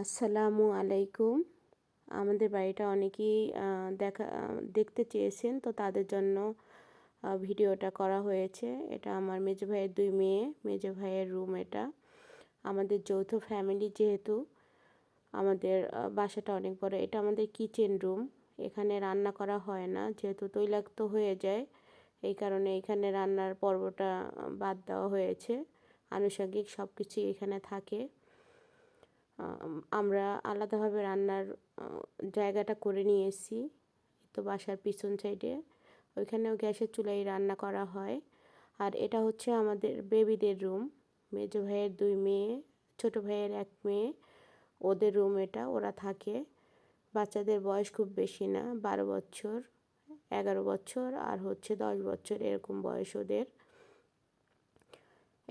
আসসালামু আলাইকুম। আমাদের বাড়িটা অনেকেই দেখা দেখতে চেয়েছেন, তো তাদের জন্য ভিডিওটা করা হয়েছে। এটা আমার মেজো ভাইয়ের দুই মেয়ে, মেজো ভাইয়ের রুম এটা। আমাদের যৌথ ফ্যামিলি যেহেতু, আমাদের বাসাটা অনেক বড়। এটা আমাদের কিচেন রুম। এখানে রান্না করা হয় না, যেহেতু তৈলাক্ত হয়ে যায়। এই কারণে এখানে রান্নার পর্বটা বাদ দেওয়া হয়েছে। আনুষঙ্গিক সব কিছুই এখানে থাকে। আমরা আলাদাভাবে রান্নার জায়গাটা করে নিয়ে এসেছি। তো বাসার পিছন সাইডে। ওইখানেও গ্যাসের চুলায় রান্না করা হয়। আর এটা হচ্ছে আমাদের বেবিদের রুম। মেজো ভাইয়ের দুই মেয়ে, ছোট ভাইয়ের এক মেয়ে। ওদের রুম এটা, ওরা থাকে। বাচ্চাদের বয়স খুব বেশি না, বারো বছর, এগারো বছর আর হচ্ছে দশ বছর এরকম বয়স ওদের।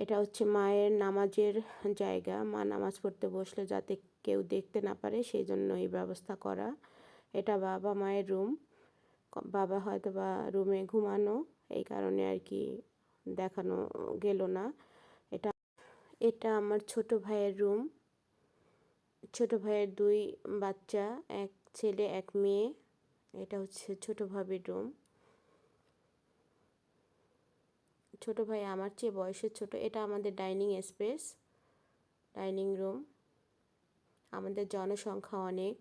এটা হচ্ছে মায়ের নামাজের জায়গা। মা নামাজ পড়তে বসলে যাতে কেউ দেখতে না পারে সেই জন্য এই ব্যবস্থা করা। এটা বাবা মায়ের রুম। বাবা হয়তো বা রুমে ঘুমানো, এই কারণে আর কি দেখানো গেল না। এটা এটা আমার ছোট ভাইয়ের রুম। ছোট ভাইয়ের দুই বাচ্চা, এক ছেলে, এক মেয়ে। এটা হচ্ছে ছোট ভাবির রুম। ছোট ভাই আমার চেয়ে বয়সে ছোট, এটা আমাদের ডাইনিং স্পেস, ডাইনিং রুম। আমাদের জনসংখ্যা অনেক।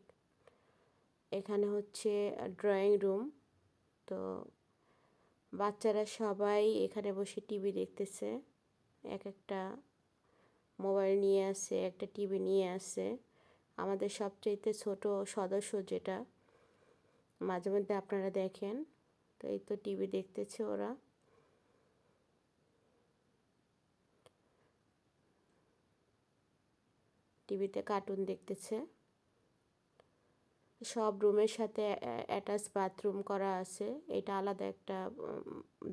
এখানে হচ্ছে ড্রয়িং রুম। তো বাচ্চারা সবাই এখানে বসে টিভি দেখতেছে। এক একটা মোবাইল নিয়ে আসে, একটা টিভি নিয়ে আসে। আমাদের সবচাইতে ছোট সদস্য যেটা, মাঝে মধ্যে আপনারা দেখেন। তো এই তো টিভি দেখতেছে ওরা। টিভিতে কার্টুন দেখতেছে। সব রুমের সাথে অ্যাটাচ বাথরুম করা আছে। এটা আলাদা একটা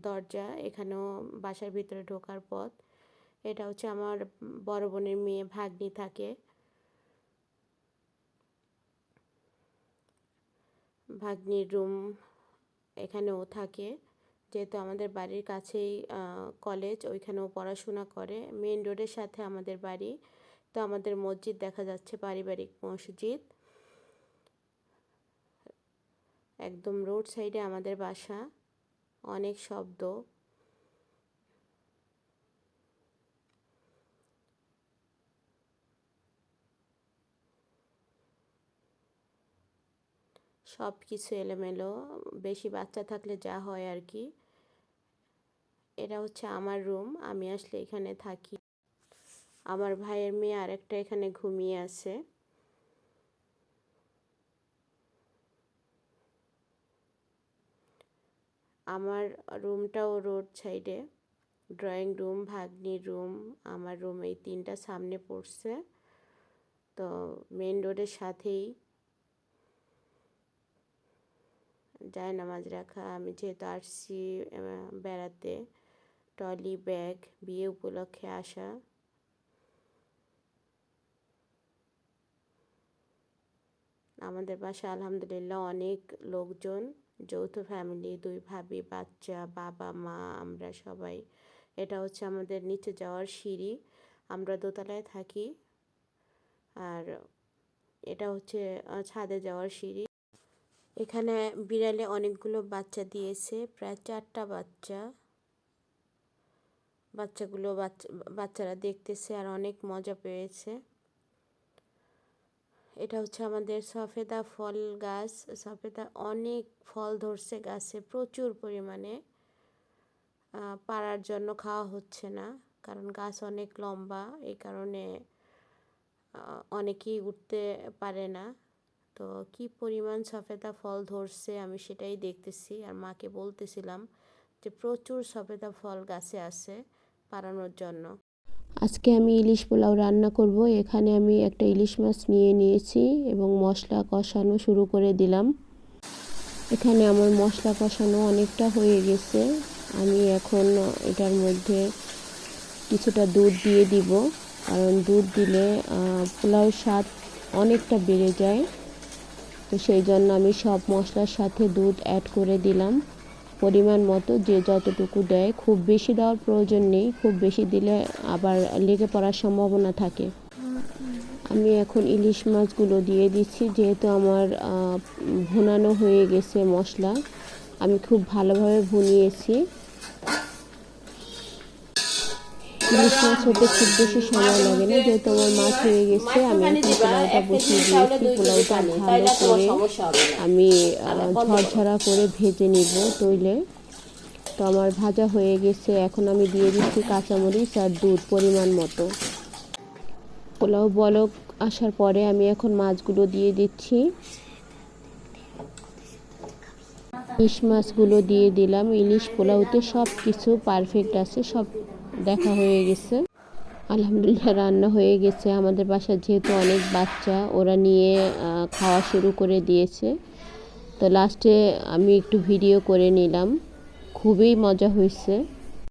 দরজা। এখানেও বাসার ভিতরে ঢোকার পথ। এটা হচ্ছে আমার বড় বোনের মেয়ে ভাগ্নি থাকে। ভাগ্নির রুম এখানেও থাকে। যেহেতু আমাদের বাড়ির কাছেই কলেজ, ওইখানেও পড়াশোনা করে। মেন রোডের সাথে আমাদের বাড়ি। তো আমাদের মসজিদ দেখা যাচ্ছে পারিবারিক মসজিদ। একদম রোড সাইডে আমাদের বাসা, অনেক শব্দ। সব কিছু এলোমেলো, বেশি বাচ্চা থাকলে যা হয় আর কি। এটা হচ্ছে আমার রুম, আমি আসলে এখানে থাকি। আমার ভাইয়ের মেয়ে আরেকটা এখানে ঘুমিয়ে আছে। আমার রুমটাও রোড সাইডে, ড্রয়িং রুম, ভাগ্নির রুম, আমার রুম এই তিনটা সামনে পড়ছে। তো মেন রোডের সাথেই যায় নামাজ রাখা। আমি যেহেতু আসছি বেড়াতে, ট্রলি ব্যাগ, বিয়ে উপলক্ষে আসা। আমাদের বাসায় আলহামদুলিল্লাহ অনেক লোকজন, যৌথ ফ্যামিলি দুই ভাবি, বাচ্চা, বাবা, মা, আমরা সবাই। এটা হচ্ছে আমাদের নিচে যাওয়ার সিঁড়ি, আমরা দোতলায় থাকি। আর এটা হচ্ছে ছাদে যাওয়ার সিঁড়ি। এখানে বিড়ালে অনেকগুলো বাচ্চা দিয়েছে, প্রায় চারটা বাচ্চা। বাচ্চাগুলো বাচ্চা, বাচ্চারা দেখতেছে আর অনেক মজা পেয়েছে। এটা হচ্ছে আমাদের সফেদা ফল গাছ। সফেদা অনেক ফল ধরছে গাছে, প্রচুর পরিমাণে। পাড়ার জন্য খাওয়া হচ্ছে না, কারণ গাছ অনেক লম্বা, এই কারণে অনেকেই উঠতে পারে না। তো কি পরিমাণ সফেদা ফল ধরছে আমি সেটাই দেখতেছি। আর মাকে বলতেছিলাম যে প্রচুর সফেদা ফল গাছে আছে পাড়ানোর জন্য। আজকে আমি ইলিশ পোলাও রান্না করব। এখানে আমি একটা ইলিশ মাছ নিয়ে নিয়েছি এবং মশলা কষানো শুরু করে দিলাম। এখানে আমার মশলা কষানো অনেকটা হয়ে গেছে। আমি এখন এটার মধ্যে কিছুটা দুধ দিয়ে দিব। কারণ দুধ দিলে পোলাওর স্বাদ অনেকটা বেড়ে যায়। তো সেই জন্য আমি সব মশলার সাথে দুধ অ্যাড করে দিলাম। পরিমাণ মতো যে যতটুকু দেয়, খুব বেশি দেওয়ার প্রয়োজন নেই, খুব বেশি দিলে আবার লেগে পড়ার সম্ভাবনা থাকে। আমি এখন ইলিশ মাছগুলো দিয়ে দিচ্ছি, যেহেতু আমার ভুনানো হয়ে গেছে মশলা। আমি খুব ভালোভাবে ভুনিয়েছি। ইলিশ মাছ হতে খুব বেশি সময় লাগে না যেহেতু আমার মাছ হয়ে গেছে আমি এখন পোলাওটা বসিয়ে দিয়েছি পোলাওটা ভালো করে আমি ঝরঝরা করে ভেজে নিব তৈলে। তো আমার ভাজা হয়ে গেছে এখন আমি দিয়ে দিচ্ছি কাঁচামরিচ আর দুধ পরিমাণ মতো। পোলাও বলক আসার পরে আমি এখন মাছগুলো দিয়ে দিচ্ছি। ইলিশ মাছগুলো দিয়ে দিলাম ইলিশ পোলাওতে সব কিছু পারফেক্ট আছে সব দেখা হয়ে গেছে। আলহামদুলিল্লাহ রান্না হয়ে গেছে। আমাদের বাসার যেহেতু অনেক বাচ্চা, ওরা নিয়ে খাওয়া শুরু করে দিয়েছে। তো লাস্টে আমি একটু ভিডিও করে নিলাম। খুবই মজা হয়েছে।